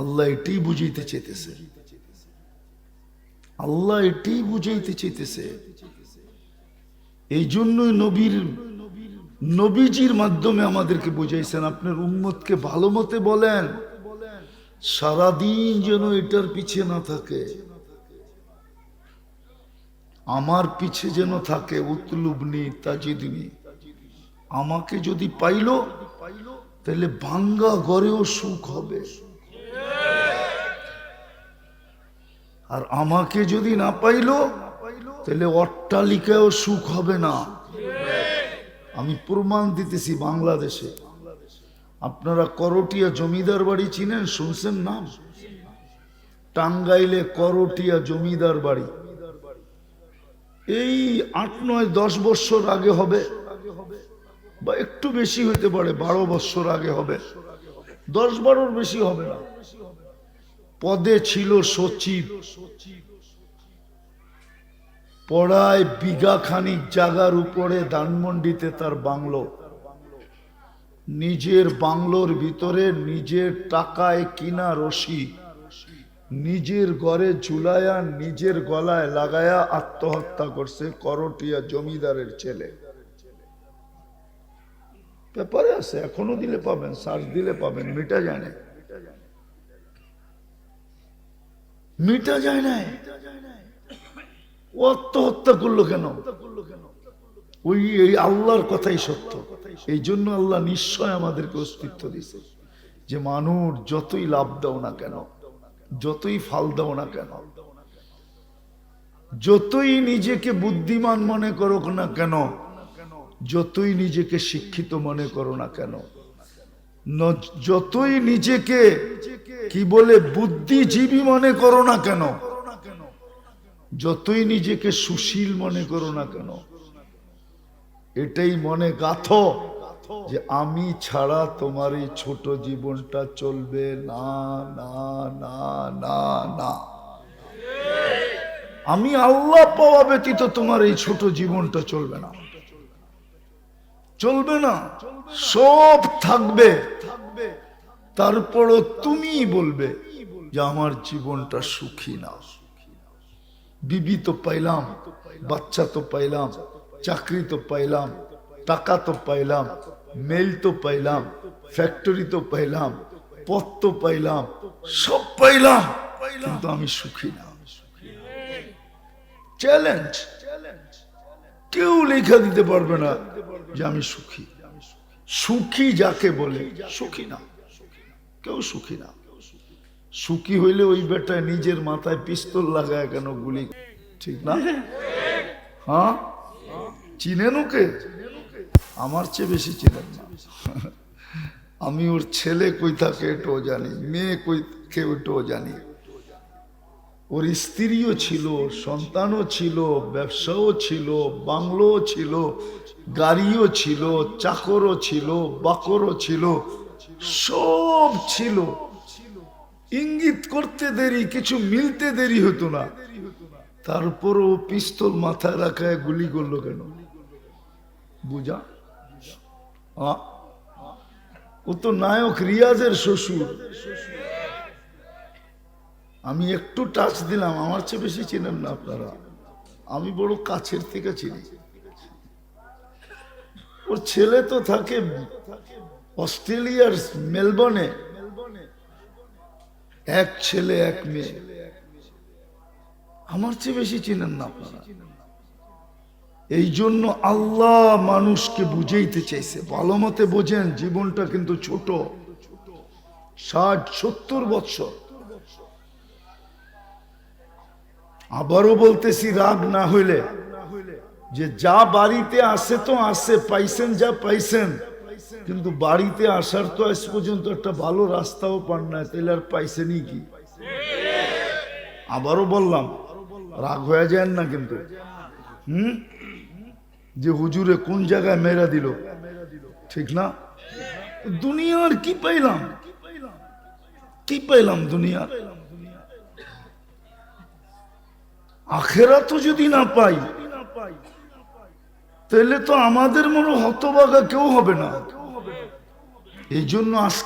আল্লাহ এটাই বুঝাইতে চেতেছে আল্লাহ এটাই বুঝাইতে চেতেছে এই জন্যই নবীর, নবীজির মাধ্যমে আমাদেরকে বুঝাইছেন, আপনার উম্মতকে ভালো মতে বলেন, সারাদিন যেন এটার পিছে না থাকে। আমার পিছে যেন থাকে উতলুবনি তাজিদনি আমাকে যদি পাইলো, তাহলে ভাঙ্গা ঘরেও সুখ হবে। আর আমাকে যদি না পাইলো, তাহলে অট্টালিকায়ও সুখ হবে না। আমি প্রমাণ দিতেছি বাংলাদেশে। আপনারা করটিয়া জমিদার বাড়ি চিনেন, শুনছেন নাম? টাঙ্গাইলে করটিয়া জমিদার বাড়ি। এই আট নয় দশ বছর আগে হবে, বা একটু বেশি হইতে পারে, বারো বছর আগে হবে। দশ বারোর বেশি হবে না। পদে ছিল সচিব। পড়ায় বিঘা খানিক জাগার উপরে ধানমন্ডিতে তার বাংলো। নিজের বাংলোর ভিতরে নিজের টাকায় কিনা রশি, নিজের ঘরে ঝুলায়া নিজের গলায় লাগায়া আত্মহত্যা করছে করটিয়া জমিদারের ছেলে। ব্যাপারে আছে, এখনও দিলে পাবেন, সার্চ দিলে পাবেন মিটা যায় না মিটা যায় না ও আত্মহত্যা করল কেন? ওই এই আল্লাহর কথাই সত্য। এই জন্য আল্লাহ নিশ্চয় আমাদেরকে অস্তিত্ব দিছে যে মানুষ যতই লাভ দাও না কেন, যতই ফাল দাও না কেন, যতই নিজেকে বুদ্ধিমান মনে করো না কেন, যতই নিজেকে শিক্ষিত মনে করো না কেন যতই নিজেকে কি বলে, বুদ্ধিজীবী মনে করো না কেন? যতই নিজেকে সুশীল মনে করো না কেন, এটাই মনে গাথ যে আমি ছাড়া তোমার এই ছোট জীবনটা চলবে না না না না না। আমি আল্লাহ পাওয়া ব্যতীত তোমার এই ছোট জীবনটা চলবে না। চলবে না। সব থাকবে। তারপরও তুমি বলবে যে আমার জীবনটা সুখী না। বিবি তো পাইলাম, বাচ্চা তো পাইলাম, চাকরি তো পাইলাম, টাকা তো পাইলাম, মেল তো পাইলাম, ফ্যাক্টরি তো পাইলাম, পথ তো পাইলাম, সব পাইলাম, কিন্তু আমি সুখী না। চ্যালেঞ্জ কেউ লেখা দিতে পারবে না যে আমি সুখী। সুখী যাকে বলে, সুখী না। কেউ সুখী না। সুখী হইলে ওই বেটায় নিজের মাথায় পিস্তল লাগায় কেন গুলি? ঠিক না? হ্যাঁ? চিনেন ওকে? আমার চেয়ে বেশি চিনেন না। আমি ওর ছেলে কই থাকে এটাও জানি, মেয়ে কই কে ওটাও জানি। ওর স্ত্রীও ছিল, সন্তানও ছিল, ব্যবসাও ছিল, বাংলোও ছিল, গাড়িও ছিল, চাকরও ছিল, বাকরও ছিল সব ছিল। ইঙ্গিত করতে দেরি, কিছু মিলতে দেরি হতো না। তারপরও পিস্তল মাথায় রাখায় গুলি করল কেন? বুঝা? ও তো নায়ক রিয়াজের শ্বশুর। আমি একটু টাচ দিলাম, আমার চেয়ে বেশি চিনেন না আপনারা। আমি বড় কাছের থেকে চিনি। ওর ছেলে তো থাকে অস্ট্রেলিয়ার মেলবর্নে এক ছেলে, এক মেয়ে। আমার চেয়ে বেশি চিনেন না আপনারা। এই জন্য আল্লাহ মানুষকে বুঝাইতে চাইছে। ভালো মতে বোঝেন, জীবনটা কিন্তু ছোট। ষাট, সত্তর বৎসর। আবারও বলতেছি, রাগ না হইলে যে যা বাড়িতে আসে তো আসে পাইছেন যা পাইছেন। কিন্তু বাড়িতে আসার তো আজ পর্যন্ত একটা ভালো রাস্তাও পান না, তাহলে আর পাইছেনই কি? আবারও বললাম, রাগ হয়ে যায় না কিন্তু। হুম? যে হুজুরে কোন জায়গায় মেরা দিল? ঠিক না? দুনিয়ার কি পাইলাম? কি পাইলাম দুনিয়ার আখেরা তো যদি না পাই, তাহলে তো আমাদের মনে হতবাগা কেউ হবে না। এই জন্য আজকে